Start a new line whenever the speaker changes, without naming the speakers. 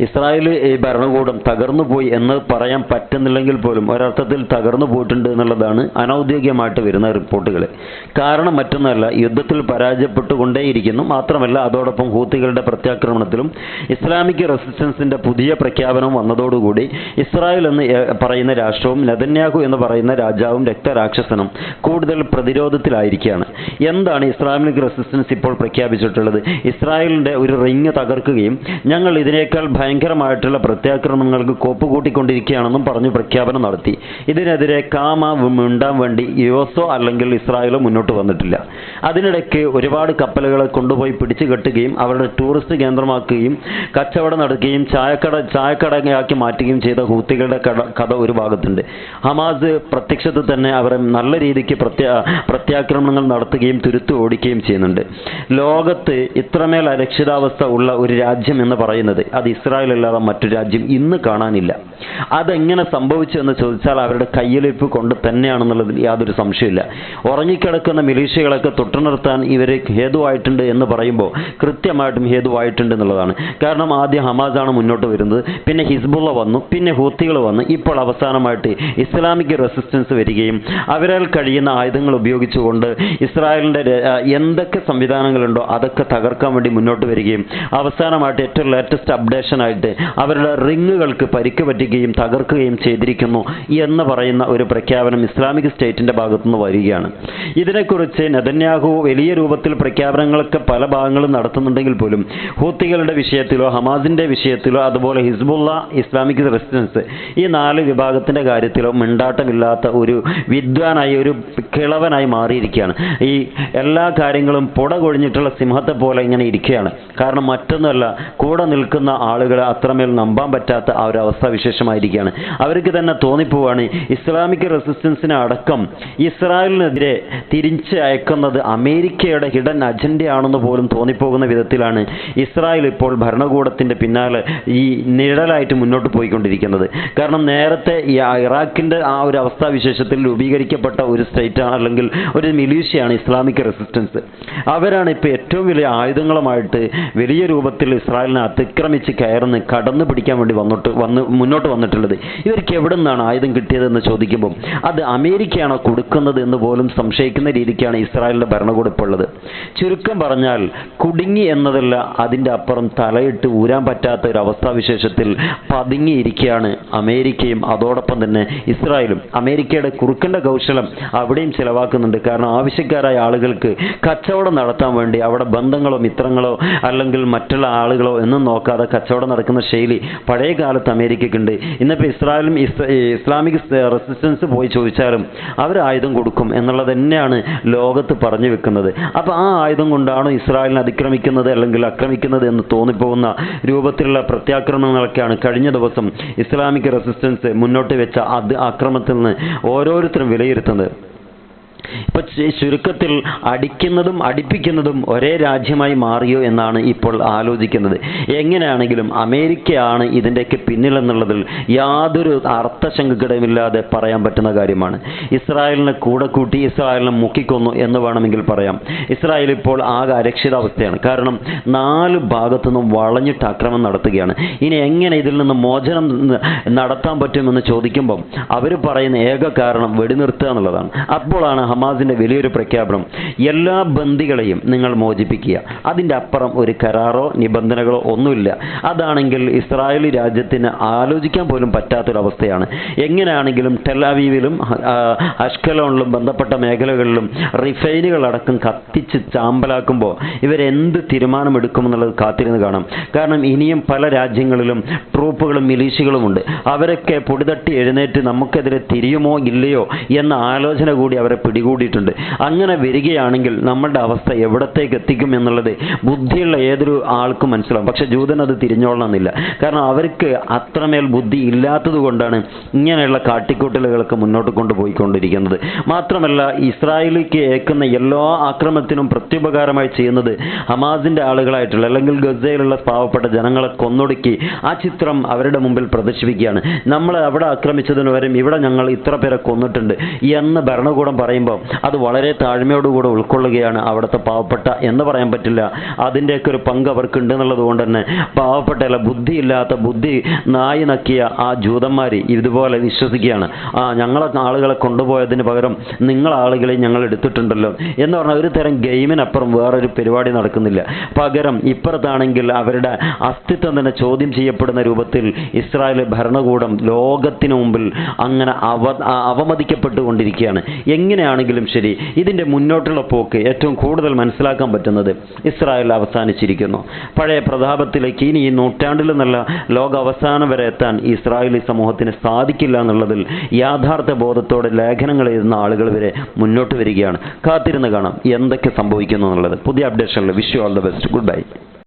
Israel ഈ ഭരണകൂടം തകർന്നു പോയി എന്ന് പറയാൻ പറ്റുന്നില്ലെങ്കിൽ പോലും ഒരർത്ഥത്തിൽ തകർന്നു പോയിട്ടുണ്ട് എന്നുള്ളതാണ് അനൗദ്യോഗികമായിട്ട് വരുന്ന റിപ്പോർട്ടുകൾ കാരണം മറ്റൊന്നല്ല യുദ്ധത്തിൽ പരാജയപ്പെട്ടുകൊണ്ടേയിരിക്കുന്നു. മാത്രമല്ല അതോടൊപ്പം ഹൂത്തികളുടെ പ്രത്യാക്രമണത്തിലും ഇസ്ലാമിക് റെസിസ്റ്റൻസിന്റെ പുതിയ പ്രഖ്യാപനം വന്നതോടുകൂടി ഇസ്രായേൽ എന്ന് പറയുന്ന രാഷ്ട്രവും നെതന്യാഹു എന്ന് പറയുന്ന രാജാവും രക്തരാക്ഷസനും കൂടുതൽ പ്രതിരോധത്തിലായിരിക്കുകയാണ്. എന്താണ് ഇസ്ലാമിക് റെസിസ്റ്റൻസ് ഇപ്പോൾ പ്രഖ്യാപിച്ചിട്ടുള്ളത്? ഇസ്രായേലിന്റെ ഒരു റിങ് തകർക്കുകയും ഞങ്ങൾ ഇതിനേക്കാൾ ഭയങ്കരമായിട്ടുള്ള പ്രത്യാക്രമണങ്ങൾക്ക് കോപ്പ് കൂട്ടിക്കൊണ്ടിരിക്കുകയാണെന്നും പറഞ്ഞു പ്രഖ്യാപനം നടത്തി. ഇതിനെതിരെ കാമ മിണ്ടാൻ വേണ്ടി യുഎസോ അല്ലെങ്കിൽ ഇസ്രായേലോ മുന്നോട്ട് വന്നിട്ടില്ല. അതിനിടയ്ക്ക് ഒരുപാട് കപ്പലുകളെ കൊണ്ടുപോയി പിടിച്ചു കെട്ടുകയും അവരുടെ ടൂറിസ്റ്റ് കേന്ദ്രമാക്കുകയും കച്ചവടം നടക്കുകയും ചായക്കട ചായക്കടയാക്കി മാറ്റുകയും ചെയ്ത ഹൂത്തികളുടെ കഥ ഒരു ഭാഗത്തുണ്ട്. ഹമാസ് പ്രത്യക്ഷത്തിൽ തന്നെ അവരെ നല്ല രീതിക്ക് പ്രത്യാ പ്രത്യാക്രമണങ്ങൾ നടത്തുകയും തുരുത്തു ഓടിക്കുകയും ചെയ്യുന്നുണ്ട്. ലോകത്ത് ഇത്രമേൽ അരക്ഷിതാവസ്ഥ ഉള്ള ഒരു രാജ്യം എന്ന് പറയുന്നത് അത് ഇസ്രായേൽ അല്ലാതെ മറ്റു രാജ്യം ഇന്ന് കാണാനില്ല. അതെങ്ങനെ സംഭവിച്ചു എന്ന് ചോദിച്ചാൽ അവരുടെ കയ്യിലിരിപ്പ് കൊണ്ട് തന്നെയാണെന്നുള്ളതിൽ യാതൊരു സംശയമില്ല ഉറങ്ങിക്കിടക്കുന്ന മിലീഷ്യകളൊക്കെ തൊട്ടുനിർത്താൻ ഇവരെ ഹേതുവായിട്ടുണ്ട് എന്ന് പറയുമ്പോൾ കൃത്യമായിട്ടും ഹേതുവായിട്ടുണ്ട് എന്നുള്ളതാണ്. കാരണം ആദ്യം ഹമാസാണ് മുന്നോട്ട് വരുന്നത് പിന്നെ ഹിസ്ബുള്ള വന്നു പിന്നെ ഹൂത്തികൾ വന്നു. ഇപ്പോൾ അവസാനമായിട്ട് ഇസ്ലാമിക് റെസിസ്റ്റൻസ് വരികയും അവരാൽ കഴിയുന്ന ആയുധങ്ങൾ ഉപയോഗിച്ചുകൊണ്ട് ഇസ്രായേലിന്റെ എന്തൊക്കെ സംവിധാനങ്ങളുണ്ടോ അതൊക്കെ തകർക്കാൻ വേണ്ടി മുന്നോട്ട് വരികയും അവസാനമായിട്ട് ഏറ്റവും ലേറ്റസ്റ്റ് അപ്ഡേഷൻ ആയിട്ട് അവരുടെ റിങ്ങുകൾക്ക് പരിക്ക് പറ്റുകയും തകർക്കുകയും ചെയ്തിരിക്കുന്നു എന്ന് പറയുന്ന ഒരു പ്രഖ്യാപനം ഇസ്ലാമിക് സ്റ്റേറ്റിന്റെ ഭാഗത്തുനിന്ന് വരികയാണ്. ഇതിനെക്കുറിച്ച് നെതന്യാഹു വലിയ രൂപത്തിൽ പ്രഖ്യാപനങ്ങളൊക്കെ പല ഭാഗങ്ങളും നടത്തുന്നുണ്ടെങ്കിൽ പോലും ഹൂത്തികളുടെ വിഷയത്തിലോ ഹമാസിന്റെ വിഷയത്തിലോ അതുപോലെ ഹിസ്ബുള്ള ഇസ്ലാമിക് റെസിഡൻസ് ഈ നാല് വിഭാഗത്തിന്റെ കാര്യത്തിലോ മിണ്ടാട്ടമില്ലാത്ത ഒരു വിദ്വാനായി ഒരു കിളവനായി മാറിയിരിക്കുകയാണ്. ഈ എല്ലാ കാര്യങ്ങളും പുട കൊഴിഞ്ഞിട്ടുള്ള സിംഹത്തെ പോലെ ഇങ്ങനെ ഇരിക്കുകയാണ്. കാരണം മറ്റൊന്നുമല്ല കൂടെ നിൽക്കുന്ന ആളുകളെ അത്രമേൽ നമ്പാൻ പറ്റാത്ത ആ ഒരു അവസ്ഥാവിശേഷമായിരിക്കുകയാണ് അവർക്ക് തന്നെ തോന്നിപ്പോവാണ് ഇസ്ലാമിക് റെസിസ്റ്റൻസിന് അടക്കം ഇസ്രായേലിനെതിരെ തിരിച്ച് അയക്കുന്നത് അമേരിക്കയുടെ ഹിഡൻ അജണ്ടയാണെന്ന് പോലും തോന്നിപ്പോകുന്ന വിധത്തിലാണ് ഇസ്രായേൽ ഇപ്പോൾ ഭരണകൂടത്തിന്റെ പിന്നാലെ ഈ നിഴലായിട്ട് മുന്നോട്ട് പോയിക്കൊണ്ടിരിക്കുന്നത്. കാരണം നേരത്തെ ഈ ഇറാഖിന്റെ ആ ഒരു അവസ്ഥാവിശേഷത്തിൽ രൂപീകരിക്കപ്പെട്ട ഒരു സ്റ്റേറ്റ് അല്ലെങ്കിൽ ഒരു മിലീഷ്യയാണ് ഇസ്ലാമിക് റെസിസ്റ്റൻസ്. അവരാണ് ഇപ്പോൾ ഏറ്റവും വലിയ ആയുധങ്ങളുമായിട്ട് വലിയ രൂപത്തിൽ ഇസ്രായേലിനെ അതിക്രമിച്ച് കയറുന്ന കടന്നു പിടിക്കാൻ വേണ്ടി വന്നിട്ട് വന്ന് മുന്നോട്ട് വന്നിട്ടുള്ളത്. ഇവർക്ക് എവിടെ നിന്നാണ് ആയുധം കിട്ടിയതെന്ന് ചോദിക്കുമ്പോൾ അത് അമേരിക്കയാണോ കൊടുക്കുന്നത് എന്ന് പോലും സംശയിക്കുന്ന രീതിക്കാണ് ഇസ്രായേലിന്റെ ഭരണകൂടം ഇപ്പോൾ ഉള്ളത്. ചുരുക്കം പറഞ്ഞാൽ കുടുങ്ങി എന്നതല്ല അതിന്റെ അപ്പുറം തലയിട്ട് ഊരാൻ പറ്റാത്ത ഒരു അവസ്ഥാവിശേഷത്തിൽ പതുങ്ങിയിരിക്കുകയാണ് അമേരിക്കയും അതോടൊപ്പം തന്നെ ഇസ്രായേലും. അമേരിക്കയുടെ കുറുക്കന്റെ കൗശലം അവിടെയും ചിലവാക്കുന്നുണ്ട്. കാരണം ആവശ്യക്കാരായ ആളുകൾക്ക് കച്ചവടം നടത്താൻ വേണ്ടി അവിടെ ബന്ധങ്ങളോ മിത്രങ്ങളോ അല്ലെങ്കിൽ മറ്റുള്ള ആളുകളോ എന്നും നോക്കാതെ കച്ചവടം നടക്കുന്ന ശൈലി പഴയ കാലത്ത് അമേരിക്കയ്ക്കുണ്ട്. ഇന്നിപ്പോൾ ഇസ്രായേലും ഇസ്ലാമിക് റെസിസ്റ്റൻസ് പോയി ചോദിച്ചാലും അവർ ആയുധം കൊടുക്കും എന്നുള്ളത് തന്നെയാണ് ലോകത്ത് പറഞ്ഞു വെക്കുന്നത്. അപ്പോൾ ആ ആയുധം കൊണ്ടാണ് ഇസ്രായേലിനെ അതിക്രമിക്കുന്നത് അല്ലെങ്കിൽ ആക്രമിക്കുന്നത് എന്ന് തോന്നിപ്പോകുന്ന രൂപത്തിലുള്ള പ്രത്യാക്രമണങ്ങളൊക്കെയാണ് കഴിഞ്ഞ ദിവസം ഇസ്ലാമിക് റെസിസ്റ്റൻസ് മുന്നോട്ട് വെച്ച അത് ആക്രമണത്തിൽ നിന്ന് ഓരോരുത്തരും വിലയിരുത്തുന്നത്. ഇപ്പൊ ചുരുക്കത്തിൽ അടിക്കുന്നതും അടിപ്പിക്കുന്നതും ഒരേ രാജ്യമായി മാറിയോ എന്നാണ് ഇപ്പോൾ ആലോചിക്കുന്നത്. എങ്ങനെയാണെങ്കിലും അമേരിക്കയാണ് ഇതിന്റെയൊക്കെ പിന്നിലെന്നുള്ളതിൽ യാതൊരു അർത്ഥശങ്കക്കിടമില്ലാതെ പറയാൻ പറ്റുന്ന കാര്യമാണ്. ഇസ്രായേലിനെ കൂടെ കൂട്ടി ഇസ്രായേലിനെ മുക്കിക്കൊന്നു എന്ന് വേണമെങ്കിൽ പറയാം. ഇസ്രായേൽ ഇപ്പോൾ ആകെ അരക്ഷിതാവസ്ഥയാണ്. കാരണം നാല് ഭാഗത്തുനിന്നും വളഞ്ഞിട്ട് ആക്രമണം നടത്തുകയാണ്. ഇനി എങ്ങനെ ഇതിൽ നിന്ന് മോചനം നടത്താൻ പറ്റുമെന്ന് ചോദിക്കുമ്പം അവർ പറയുന്ന ഏക കാരണം വെടിനിർത്തുക എന്നുള്ളതാണ്. അപ്പോഴാണ് ഹമാസിന്റെ വലിയൊരു പ്രഖ്യാപനം. എല്ലാ ബന്ദികളെയും നിങ്ങൾ മോചിപ്പിക്കുക. അതിന്റെ അപ്പുറം ഒരു കരാറോ നിബന്ധനകളോ ഒന്നുമില്ല. അതാണെങ്കിൽ ഇസ്രായേൽ രാജ്യത്തിന് ആലോചിക്കാൻ പോലും പറ്റാത്തൊരവസ്ഥയാണ്. എങ്ങനെയാണെങ്കിലും ടെലാവീവിലും അഷ്കലോണിലും ബന്ധപ്പെട്ട മേഖലകളിലും റിഫൈനുകളടക്കം കത്തിച്ച് ചാമ്പലാക്കുമ്പോൾ ഇവരെന്ത് തീരുമാനമെടുക്കുമെന്നുള്ളത് കാത്തിരുന്ന് കാണാം. കാരണം ഇനിയും പല രാജ്യങ്ങളിലും ട്രൂപ്പുകളും മിലീഷ്യകളുമുണ്ട്. അവരൊക്കെ പൊടിതട്ടി എഴുന്നേറ്റ് നമുക്കെതിരെ തിരിയുമോ ഇല്ലയോ എന്ന ആലോചന കൂടി അവരെ പിടികൂടിയിട്ടുണ്ട് അങ്ങനെ വരികയാണെങ്കിൽ നമ്മളുടെ അവസ്ഥ എവിടത്തേക്ക് എത്തിക്കും എന്നുള്ളത് ബുദ്ധിയുള്ള ഏതൊരു ആൾക്കും മനസ്സിലാവും. പക്ഷെ ജൂതൻ അത് തിരിഞ്ഞോളണമെന്നില്ല. കാരണം അവർക്ക് അത്രമേൽ ബുദ്ധി ഇല്ലാത്തത് കൊണ്ടാണ് ഇങ്ങനെയുള്ള കാട്ടിക്കൂട്ടലുകളൊക്കെ മുന്നോട്ട് കൊണ്ടുപോയിക്കൊണ്ടിരിക്കുന്നത്. മാത്രമല്ല ഇസ്രായേലിക്ക് ഏക്കുന്ന എല്ലാ ആക്രമണത്തിനും പ്രത്യുപകാരമായി ചെയ്യുന്നത് ഹമാസിന്റെ ആളുകളായിട്ടുള്ള അല്ലെങ്കിൽ ഗസയിലുള്ള പാവപ്പെട്ട ജനങ്ങളെ കൊന്നൊടുക്കി ആ ചിത്രം അവരുടെ മുമ്പിൽ പ്രദർശിപ്പിക്കുകയാണ്. നമ്മൾ അവിടെ ആക്രമിച്ചതിന് ഇവിടെ ഞങ്ങൾ ഇത്ര പേരെ കൊന്നിട്ടുണ്ട് എന്ന് ഭരണകൂടം പറയുമ്പോൾ പറയുമ്പോൾ അത് വളരെ താഴ്മയോടുകൂടെ ഉൾക്കൊള്ളുകയാണ് അവിടുത്തെ പാവപ്പെട്ട എന്ന് പറയാൻ പറ്റില്ല. അതിന്റെയൊക്കെ ഒരു പങ്ക് അവർക്കുണ്ട് എന്നുള്ളത് കൊണ്ട് തന്നെ പാവപ്പെട്ട അല്ല ബുദ്ധിയില്ലാത്ത ബുദ്ധി നായി നക്കിയ ആ ജൂതന്മാർ ഇതുപോലെ വിശ്വസിക്കുകയാണ്. ആ ഞങ്ങളെ ആളുകളെ കൊണ്ടുപോയതിന് പകരം നിങ്ങൾ ആളുകളെ ഞങ്ങൾ എടുത്തിട്ടുണ്ടല്ലോ എന്ന് പറഞ്ഞാൽ ഒരു തരം ഗെയിമിനപ്പുറം വേറൊരു പരിപാടി നടക്കുന്നില്ല. പകരം ഇപ്പുറത്താണെങ്കിൽ അവരുടെ അസ്തിത്വം തന്നെ ചോദ്യം ചെയ്യപ്പെടുന്ന രൂപത്തിൽ ഇസ്രായേൽ ഭരണകൂടം ലോകത്തിന് മുമ്പിൽ അങ്ങനെ അവ അവമതിക്കപ്പെട്ടുകൊണ്ടിരിക്കുകയാണ്. അവമതിക്കപ്പെട്ടുകൊണ്ടിരിക്കുകയാണ് എങ്ങനെയാണെങ്കിലും ശരി ഇതിന്റെ മുന്നോട്ടുള്ള പോക്ക് ഏറ്റവും കൂടുതൽ മനസ്സിലാക്കാൻ പറ്റുന്നത് ഇസ്രായേൽ അവസാനിച്ചിരിക്കുന്നു. പഴയ പ്രതാപത്തിലേക്ക് ഇനി ഈ നൂറ്റാണ്ടിൽ നിന്നുള്ള ലോക അവസാനം വരെ എത്താൻ ഇസ്രായേലി സമൂഹത്തിന് സാധിക്കില്ല എന്നുള്ളതിൽ യാഥാർത്ഥ്യ ബോധത്തോടെ ലേഖനങ്ങൾ എഴുതുന്ന ആളുകൾ വരെ മുന്നോട്ട് വരികയാണ്. കാത്തിരുന്ന് കാണാം എന്തൊക്കെ സംഭവിക്കുന്നു എന്നുള്ളത്. പുതിയ അപ്ഡേഷനിൽ wish you all the best. Goodbye.